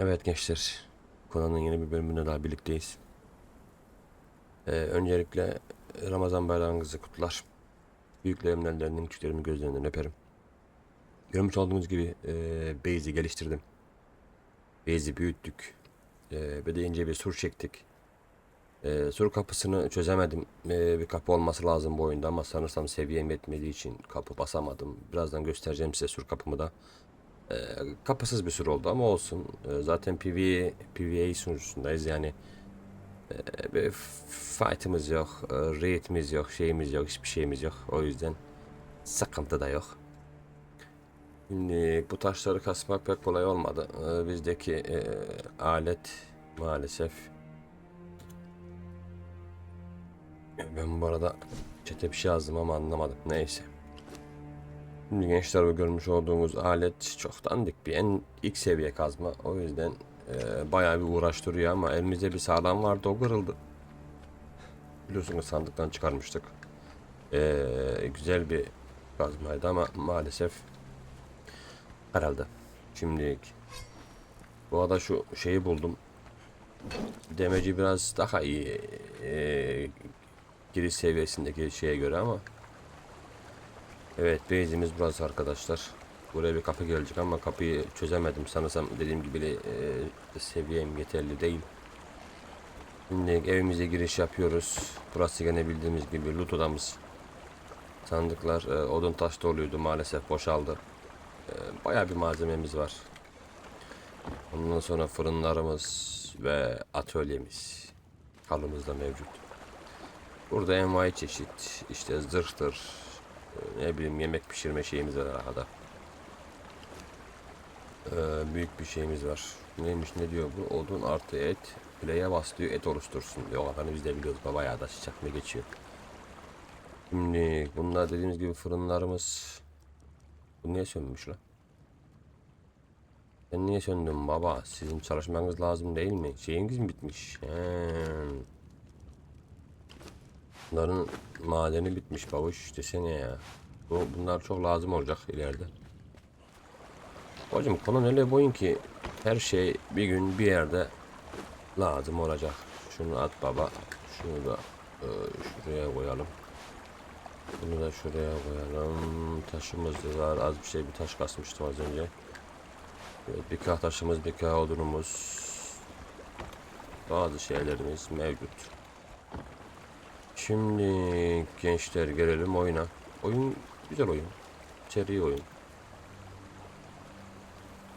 Evet gençler, Konan'ın yeni bir bölümünde daha birlikteyiz. Ee, öncelikle Ramazan bayramınızı kutlar. Büyüklerimin ellerinden, küçüklerimin gözlerinden öperim. Görmüş olduğunuz gibi e, Base'i geliştirdim. Base'i büyüttük. E, ve de ince bir sur çektik. E, sur kapısını çözemedim. E, bir kapı olması lazım bu oyunda ama sanırsam seviyem yetmediği için kapı basamadım. Birazdan göstereceğim size sur kapımı da. Ee, kapısız bir sur oldu ama olsun. Ee, zaten PvE, PvE sunucusundayız yani. Ee, bir fight'ımız yok, e, yok, şeyimiz yok, hiçbir şeyimiz yok. O yüzden sıkıntı da yok. Şimdi bu taşları kasmak pek kolay olmadı. Ee, bizdeki e, alet maalesef. Ben bu arada çete bir şey yazdım ama anlamadım. Neyse. Şimdi gençler bu görmüş olduğumuz alet çok dandik bir en ilk seviye kazma. O yüzden e, bayağı bir uğraştırıyor ama elimizde bir sağlam vardı o kırıldı. Biliyorsunuz sandıktan çıkarmıştık. E, güzel bir kazmaydı ama maalesef herhalde. Şimdi bu arada şu şeyi buldum. Demeci biraz daha iyi e, giriş seviyesindeki şeye göre ama Evet base'imiz burası arkadaşlar. Buraya bir kapı gelecek ama kapıyı çözemedim. Sanırsam dediğim gibi e, seviyem yeterli değil. Şimdi evimize giriş yapıyoruz. Burası gene bildiğimiz gibi loot odamız. Sandıklar e, odun taş doluydu maalesef boşaldı. E, bayağı bir malzememiz var. Ondan sonra fırınlarımız ve atölyemiz. Halımız da mevcut. Burada envai çeşit işte zırhtır, ne bileyim yemek pişirme şeyimiz var arada. Ee, büyük bir şeyimiz var. Neymiş ne diyor bu? Odun artı et. Play'e bas diyor et oluştursun diyor. Kadarını biz de biliyoruz. Bayağı da çakma geçiyor. Şimdi bunlar dediğimiz gibi fırınlarımız. Bu niye sönmüş lan? Sen niye söndün baba? Sizin çalışmanız lazım değil mi? Şeyiniz mi bitmiş? He. Bunların madeni bitmiş babuş desene ya. Bu, bunlar çok lazım olacak ileride. Hocam konu öyle boyun ki her şey bir gün bir yerde lazım olacak. Şunu at baba. Şunu da e, şuraya koyalım. Bunu da şuraya koyalım. Taşımız var. Az bir şey bir taş kasmıştım az önce. Evet, bir kağıt taşımız, bir kağıt odunumuz. Bazı şeylerimiz mevcut. Şimdi gençler gelelim oyuna. Oyun güzel oyun. Seri oyun.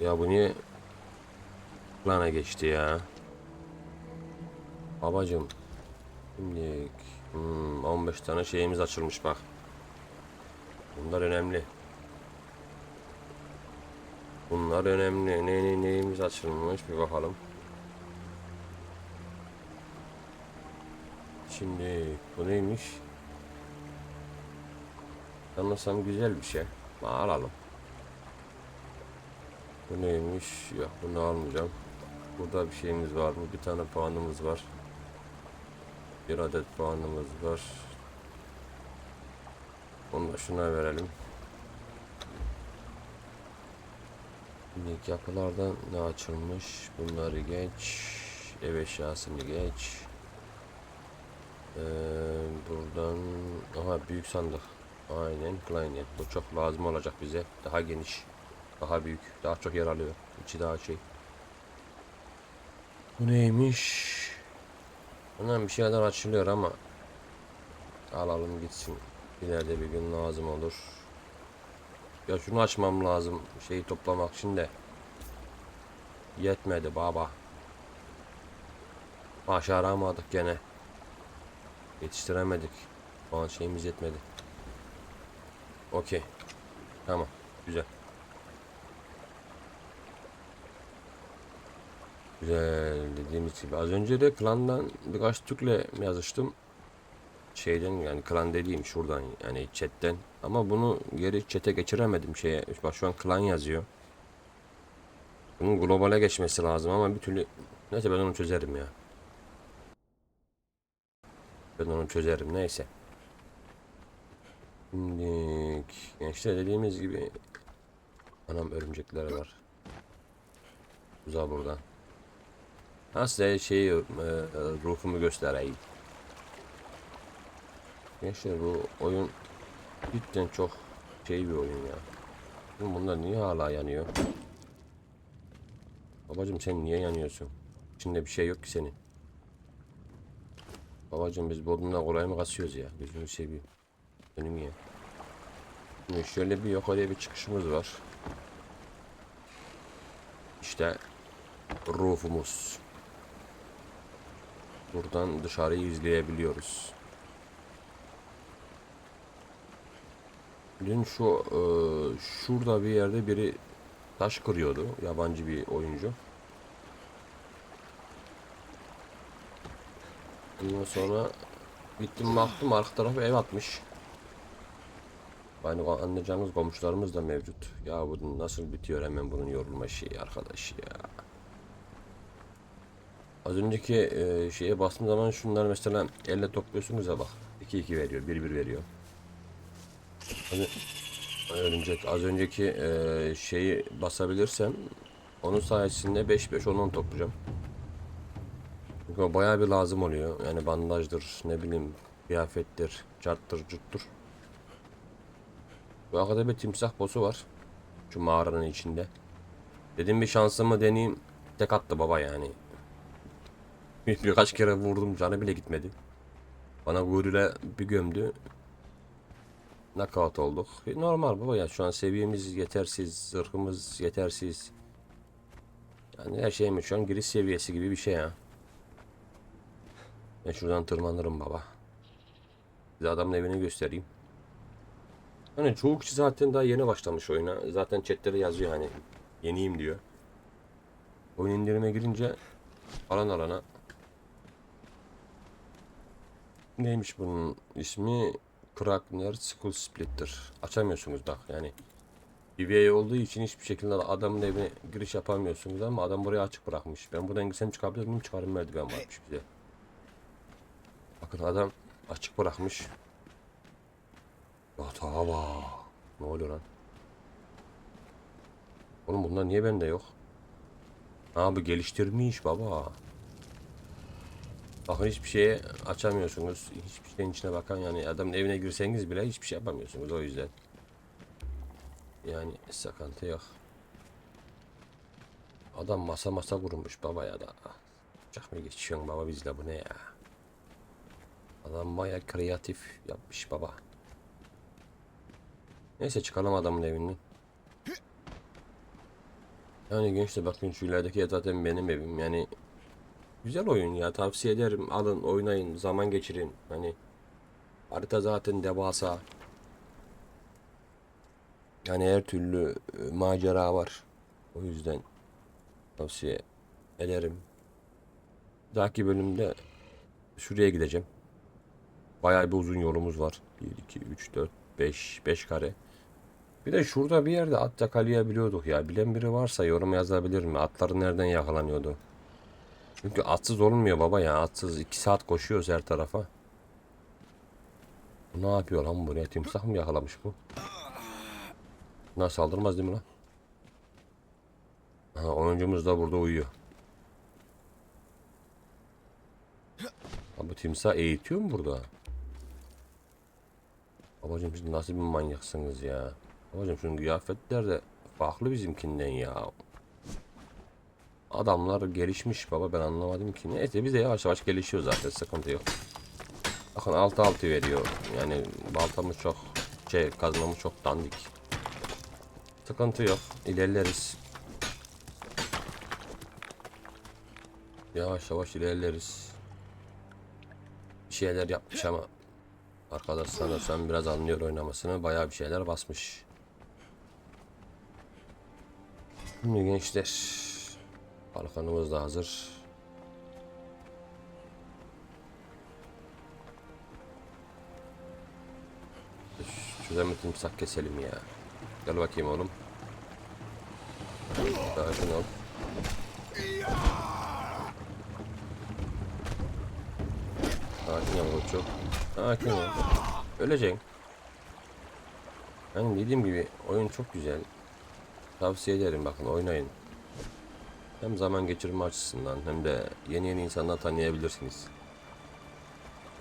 Ya bu niye plana geçti ya? Babacım. Şimdi hmm, 15 tane şeyimiz açılmış bak. Bunlar önemli. Bunlar önemli. Ne, ne neyimiz açılmış bir bakalım. Şimdi bu neymiş? Sanırsam güzel bir şey. Alalım. Bu neymiş? Yok bunu almayacağım. Burada bir şeyimiz var mı? Bir tane puanımız var. Bir adet puanımız var. Onu da şuna verelim. Şimdi yapılardan ne açılmış? Bunları geç. Ev eşyasını geç. Ee, buradan aha büyük sandık. Aynen Kleiner. Bu çok lazım olacak bize. Daha geniş. Daha büyük. Daha çok yer alıyor. İçi daha şey. Bu neymiş? Bundan bir şeyler açılıyor ama alalım gitsin. İleride bir gün lazım olur. Ya şunu açmam lazım. Şeyi toplamak için de. Yetmedi baba. Başaramadık gene. Yetiştiremedik. O an şeyimiz yetmedi. Okey. Tamam. Güzel. Güzel dediğimiz gibi. Az önce de klandan birkaç Türk'le yazıştım. Şeyden yani klan dediğim şuradan yani chatten. Ama bunu geri chat'e geçiremedim şeye. Bak şu an klan yazıyor. Bunun globale geçmesi lazım ama bir türlü neyse ben onu çözerim ya. Ben onu çözerim neyse. Şimdi gençler dediğimiz gibi anam örümcekler var. Güzel buradan. Ha size şeyi e, ruhumu göstereyim. Gençler bu oyun cidden çok şey bir oyun ya. Bunlar niye hala yanıyor? Babacım sen niye yanıyorsun? İçinde bir şey yok ki senin. Babacım biz bodrumdan kolay mı kasıyoruz ya? Gözünü seveyim. Benim ya. Şimdi şöyle bir yukarıya bir çıkışımız var. İşte roofumuz. Buradan dışarıyı izleyebiliyoruz. Dün şu e, şurada bir yerde biri taş kırıyordu. Yabancı bir oyuncu. Ondan sonra gittim baktım arka tarafı ev atmış. Aynı anlayacağınız komşularımız da mevcut. Ya bu nasıl bitiyor hemen bunun yorulma şeyi arkadaş ya. Az önceki e, şeye bastığım zaman şunlar mesela elle topluyorsunuz ya bak. 2-2 veriyor, 1-1 veriyor. Az, önceki, az önceki e, şeyi basabilirsem onun sayesinde 5-5 10-10 toplayacağım. Çünkü o bayağı bir lazım oluyor. Yani bandajdır, ne bileyim, kıyafettir, carttır, cuttur. Bu arkada bir timsah boss'u var. Şu mağaranın içinde. Dedim bir şansımı deneyeyim. Tek attı baba yani. Bir- Birkaç kere vurdum canı bile gitmedi. Bana gurule bir gömdü. Knockout olduk. E, Normal baba ya şu an seviyemiz yetersiz, zırhımız yetersiz. Yani her şeyimiz şu an giriş seviyesi gibi bir şey ya. Ben şuradan tırmanırım baba. Size adamın evini göstereyim. Hani çoğu kişi zaten daha yeni başlamış oyuna. Zaten chatlere yazıyor hani yeniyim diyor. Oyun indirime girince alan alana Neymiş bunun ismi? Krakner Skull Splitter. Açamıyorsunuz da yani. BBA olduğu için hiçbir şekilde adamın evine giriş yapamıyorsunuz ama adam burayı açık bırakmış. Ben buradan girsem çıkabilir miyim? Çıkarım merdiven varmış bize. Bakın adam açık bırakmış. Ya bak. Ne oluyor lan? Oğlum bunlar niye bende yok? Ha bu geliştirmiş baba. Bakın hiçbir şeye açamıyorsunuz. Hiçbir şeyin içine bakan yani adamın evine girseniz bile hiçbir şey yapamıyorsunuz o yüzden. Yani sıkıntı yok. Adam masa masa kurmuş baba ya da. Çak mı geçiyorsun baba bizle bu ne ya? Adam baya kreatif yapmış baba. Neyse çıkalım adamın evinden. Yani gençler bakın şu ilerideki ev zaten benim evim. Yani Güzel oyun ya tavsiye ederim. Alın oynayın zaman geçirin. Hani harita zaten devasa. Yani her türlü e, macera var. O yüzden tavsiye ederim. Dahaki bölümde şuraya gideceğim bayağı bir uzun yolumuz var 1 2 3 4 5 5 kare bir de şurada bir yerde at yakalayabiliyorduk ya bilen biri varsa yorum yazabilir mi atları nereden yakalanıyordu çünkü atsız olmuyor baba ya. Atsız 2 saat koşuyoruz her tarafa. Bu ne yapıyor lan buraya? Timsah mı yakalamış bu? Bunlar saldırmaz değil mi lan? Ha, oyuncumuz da burada uyuyor. Ha, bu timsah eğitiyor mu burada? Babacım siz nasıl bir manyaksınız ya? Babacım şunun kıyafetler de farklı bizimkinden ya. Adamlar gelişmiş baba ben anlamadım ki. Neyse biz de yavaş yavaş gelişiyor zaten sıkıntı yok. Bakın 6-6 veriyor. Yani baltamız çok şey kazmamız çok dandik. Sıkıntı yok. İlerleriz. Yavaş yavaş ilerleriz. Bir şeyler yapmış ama arkadaş sanırsam biraz anlıyor oynamasını. Bayağı bir şeyler basmış. Şimdi gençler Balkonumuz da hazır. Şuradan bir timsah keselim ya. Gel bakayım oğlum. Sakin ol. Sakin ol koçum. Sakin ol. Öleceksin. Yani dediğim gibi oyun çok güzel. Tavsiye ederim bakın oynayın. Hem zaman geçirme açısından hem de yeni yeni insanlar tanıyabilirsiniz.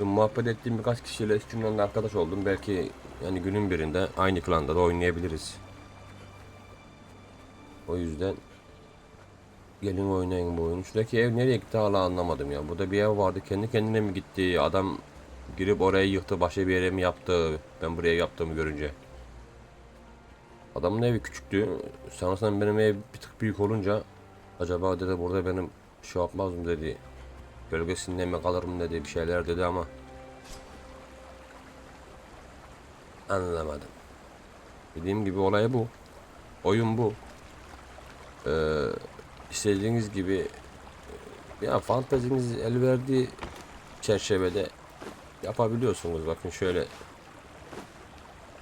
Dün muhabbet ettiğim birkaç kişiyle küçüğümden de arkadaş oldum. Belki yani günün birinde aynı klanda da oynayabiliriz. O yüzden gelin oynayın bu oyunu. Şuradaki ev nereye gitti hala anlamadım ya. Burada bir ev vardı kendi kendine mi gitti? Adam girip orayı yıktı başka bir yere mi yaptı? Ben buraya yaptığımı görünce. Adamın evi küçüktü. Sonrasında benim ev bir tık büyük olunca acaba dedi burada benim şey yapmaz mı dedi. Gölgesinde mi kalırım dedi bir şeyler dedi ama anlamadım. Dediğim gibi olay bu. Oyun bu. Ee, istediğiniz gibi e, ya fanteziniz el verdiği çerçevede yapabiliyorsunuz. Bakın şöyle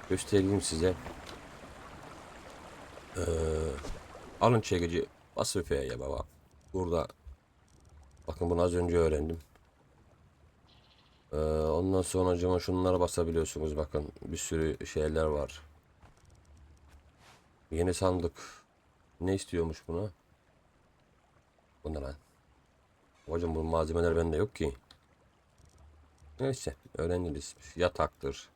göstereyim size. Ee, alın çekici basın F'ye baba. Burada bakın bunu az önce öğrendim. Ee, ondan sonra acaba şunlara basabiliyorsunuz bakın bir sürü şeyler var. Yeni sandık. Ne istiyormuş buna? Bu ne lan? Hocam bu malzemeler bende yok ki. Neyse öğreniriz. Yataktır.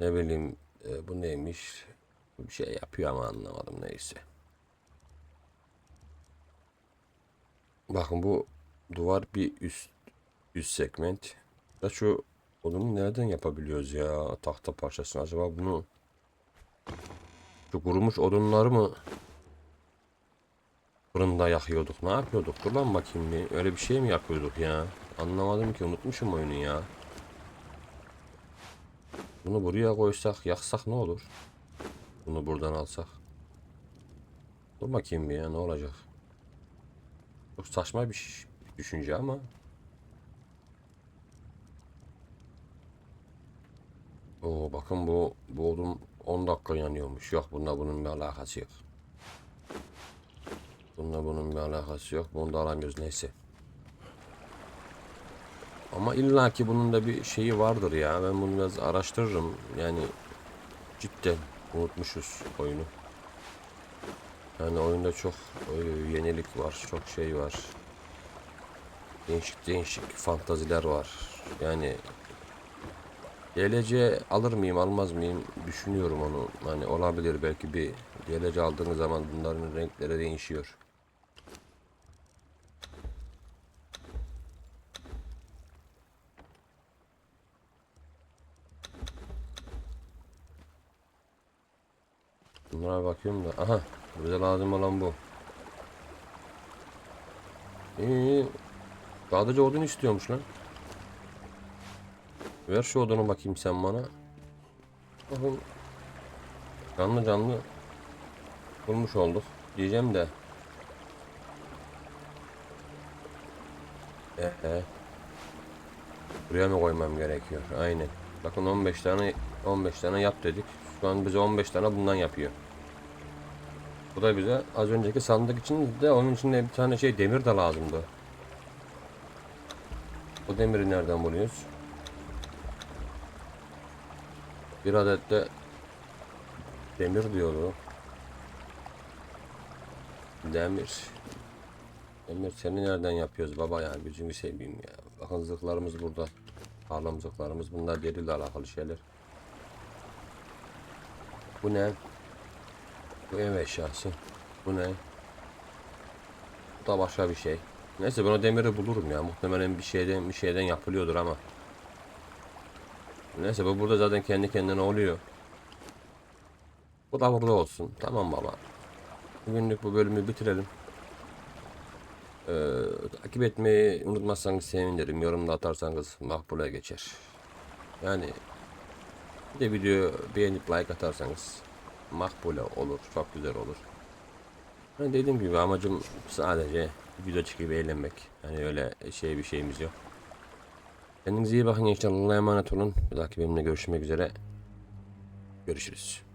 Ne bileyim e, bu neymiş? Bir şey yapıyor ama anlamadım neyse. Bakın bu duvar bir üst üst segment. Da şu odunu nereden yapabiliyoruz ya tahta parçasını acaba bunu şu kurumuş odunları mı fırında yakıyorduk. Ne yapıyorduk? Dur lan bakayım bir. Öyle bir şey mi yapıyorduk ya? Anlamadım ki. Unutmuşum oyunu ya. Bunu buraya koysak yaksak ne olur? Bunu buradan alsak. Dur bakayım bir ya. Ne olacak? Çok saçma bir düşünce ama. Oo bakın bu bu odun 10 dakika yanıyormuş. Yok bununla bunun bir alakası yok. Bununla bunun bir alakası yok. Bunu da alamıyoruz neyse. Ama illaki bunun da bir şeyi vardır ya. Ben bunu biraz araştırırım. Yani cidden unutmuşuz oyunu. Yani oyunda çok e, yenilik var. Çok şey var. Değişik değişik fantaziler var. Yani DLC alır mıyım almaz mıyım düşünüyorum onu. Hani olabilir belki bir DLC aldığınız zaman bunların renkleri değişiyor. Bunlara bakıyorum da aha bize lazım olan bu. İyi. Sadece odun istiyormuş lan. Ver şu odunu bakayım sen bana. Bakın. Canlı canlı bulmuş olduk. Diyeceğim de. Ee, buraya mı koymam gerekiyor? Aynen. Bakın 15 tane 15 tane yap dedik. Şu an bize 15 tane bundan yapıyor. Bu da bize az önceki sandık için de onun için de bir tane şey demir de lazımdı. Bu demiri nereden buluyoruz? Bir adet de demir diyordu. Demir. Demir seni nereden yapıyoruz baba ya gözünü seveyim ya. Bakın zırhlarımız burada. Sağlam bunlar deriyle alakalı şeyler. Bu ne? Bu ev eşyası. Bu ne? Bu da başka bir şey. Neyse ben demiri bulurum ya. Muhtemelen bir şeyden bir şeyden yapılıyordur ama. Neyse bu burada zaten kendi kendine oluyor. Bu da burada olsun. Tamam baba. Bugünlük bu bölümü bitirelim. Ee, takip etmeyi unutmazsanız sevinirim. Yorumda atarsanız makbule geçer. Yani bir de video beğenip like atarsanız makbule olur. Çok güzel olur. Ben dediğim gibi amacım sadece video çekip eğlenmek. Yani öyle şey bir şeyimiz yok. Kendinize iyi bakın gençler. Allah'a emanet olun. Bir dahaki benimle görüşmek üzere. Görüşürüz.